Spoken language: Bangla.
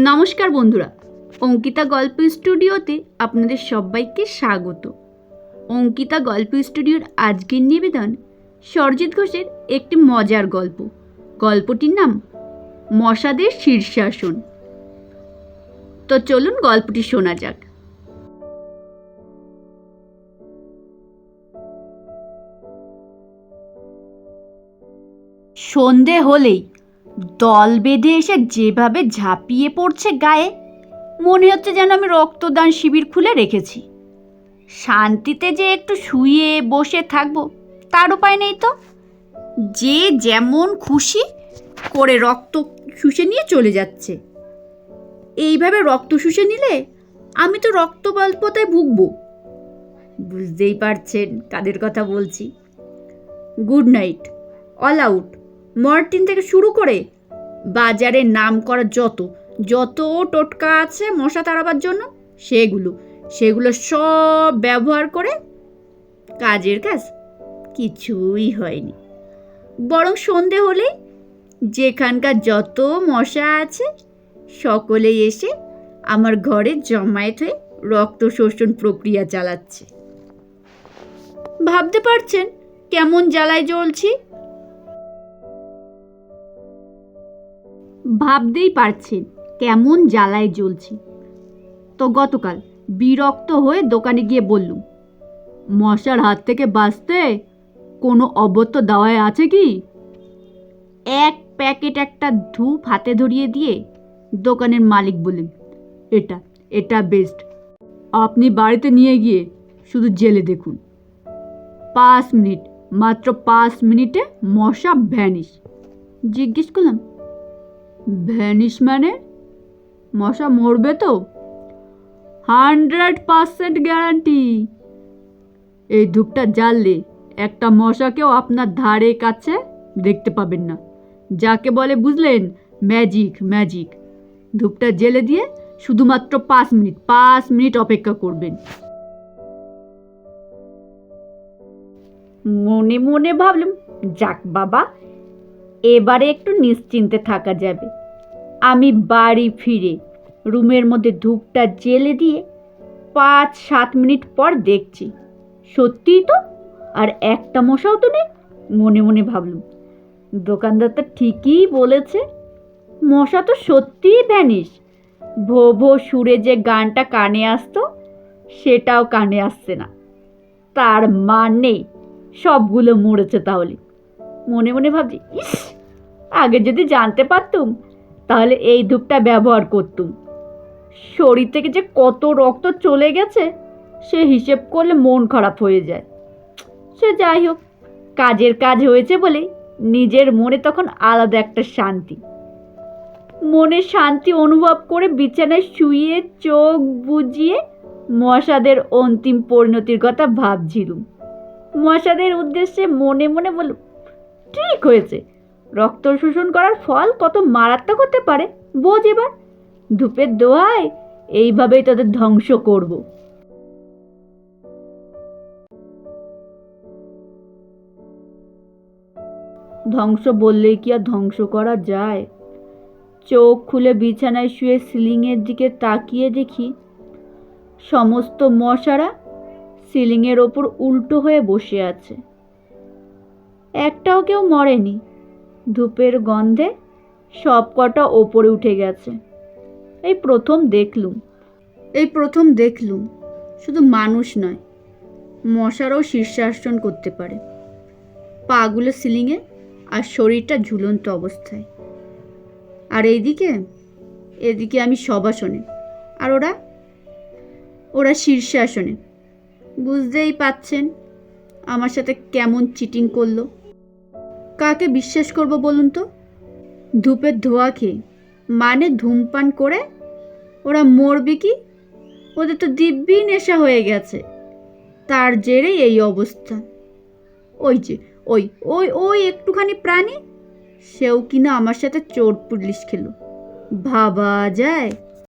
নমস্কার বন্ধুরা, অঙ্কিতা গল্প স্টুডিওতে আপনাদের সবাইকে স্বাগত। অঙ্কিতা গল্প স্টুডিওর আজকের নিবেদন সরজিৎ ঘোষের একটি মজার গল্প। গল্পটির নাম মশাদের শীর্ষাসন। তো চলুন গল্পটি শোনা যাক। সন্ধে হলেই দল বেঁধে এসে যেভাবে ঝাঁপিয়ে পড়ছে গায়ে, মনে হচ্ছে যেন আমি রক্তদান শিবির খুলে রেখেছি। শান্তিতে যে একটু শুয়ে বসে থাকব, তার উপায় নেই তো। যে যেমন খুশি করে রক্ত শুষে নিয়ে চলে যাচ্ছে। এইভাবে রক্ত শুষে নিলে আমি তো রক্তবাল্পতায় ভুগবো। বুঝতেই পারছেন কাদের কথা বলছি। Good night, all out. Mortein থেকে শুরু করে বাজারে নাম করা যত যত টোটকা আছে মশা তাড়াবার জন্য, সেগুলো সেগুলো সব ব্যবহার করে কাজের কাজ। কিছুই হয়নি। বরং সন্ধে হলে যেখানকার যত মশা আছে, সকলেই এসে আমার ঘরে জমায়েত হয়ে রক্ত শোষণ প্রক্রিয়া চালাচ্ছে। ভাবতে পারছেন কেমন জ্বালায় জ্বলছি? ভাবতেই পারছেন কেমন জ্বালায় জ্বলছি। তো গতকাল বিরক্ত হয়ে দোকানে গিয়ে বললুম, মশার হাত থেকে বাঁচতে কোনো অবত্য দাওয়ায় আছে কি? এক প্যাকেট একটা ধূপ হাতে ধরিয়ে দিয়ে দোকানের মালিক বললেন, এটা এটা বেস্ট আপনি বাড়িতে নিয়ে গিয়ে শুধু জেলে দেখুন। পাঁচ মিনিট, মাত্র পাঁচ মিনিটে মশা ভ্যানিশ। জিজ্ঞেস করলাম ভ্যানিশ মানে? মশা মরবে তো? Hundred percent guarantee. এই ধূপটা জ্বাললে একটা মশাকেও আপনার ধারে কাছে দেখতে পাবেন না। যাকে বলে বুঝলেন ম্যাজিক ম্যাজিক ধূপটা জেলে দিয়ে শুধুমাত্র পাঁচ মিনিট পাঁচ মিনিট অপেক্ষা করবেন। মনে মনে ভাবলাম, যাক বাবা, এবারে একটু নিশ্চিন্তে থাকা যাবে। আমি বাড়ি ফিরে। রুমের মধ্যে ধূপটা জেলে দিয়ে পাঁচ, সাত মিনিট পর দেখছি। সত্যিই তো? আর একটা মশাও তো নেই? মনে মনে ভাবলুম। দোকানদার তো ঠিকই বলেছে। মশা তো সত্যিই ভ্যানিস ভো ভো সুরে যে গানটা কানে আসতো, সেটাও কানে আসছে না। তার মানে সবগুলো মরেছে তাহলে। মনে মনে ভাবছি, ইস! আগে যদি জানতে পারতুম তাহলে এই ধূপটা ব্যবহার করতুম। শরীর থেকে যে কত রক্ত চলে গেছে, সে হিসেব করলে মন খারাপ হয়ে যায়। সে যাই হোক, কাজের কাজ হয়েছে বলে নিজের মনে তখন আলাদা একটা শান্তি। মনে শান্তি অনুভব করে বিছানায় শুয়ে চোখ বুজিয়ে মশাদের অন্তিম পরিণতির কথা ভাবছিলুম। মশাদের উদ্দেশ্যে মনে মনে বলল ঠিক হয়েছে রক্ত শোষণ করার ফল কত মারাত্মক হতে পারে, বোঝ এবার। ধূপের দোয়ায় এইভাবেই তাদের ধ্বংস করব। ধ্বংস বললেই কি আর ধ্বংস করা যায়? চোখ খুলে বিছানায় শুয়ে সিলিংয়ের দিকে তাকিয়ে দেখি, সমস্ত মশারা সিলিংয়ের ওপর উল্টো হয়ে বসে আছে। একটাও কেউ মরেনি। ধূপের গন্ধে সব কটা ওপরে উঠে গেছে। এই প্রথম দেখলুম। এই প্রথম দেখলুম। শুধু মানুষ নয়, মশারও শীর্ষাসন করতে পারে। পাগুলো সিলিংয়ে আর শরীরটা ঝুলন্ত অবস্থায়। আর এইদিকে, এদিকে আমি সবাসনে আর ওরা ওরা শীর্ষাসনে। বুঝতেই পাচ্ছেন আমার সাথে কেমন চিটিং করল। কাকে বিশ্বাস করব বলুন তো? ধূপের ধোয়া খেয়ে মানে ধূমপান করে? ওরা মরবে কি? ওদের তো দিব্যি নেশা হয়ে গেছে। তার জেরেই এই অবস্থা। ওই যে, ওই ওই ওই একটুখানি প্রাণী। সেও কিনা আমার সাথে চোর পুলিশ খেলো। ভাবা যায়।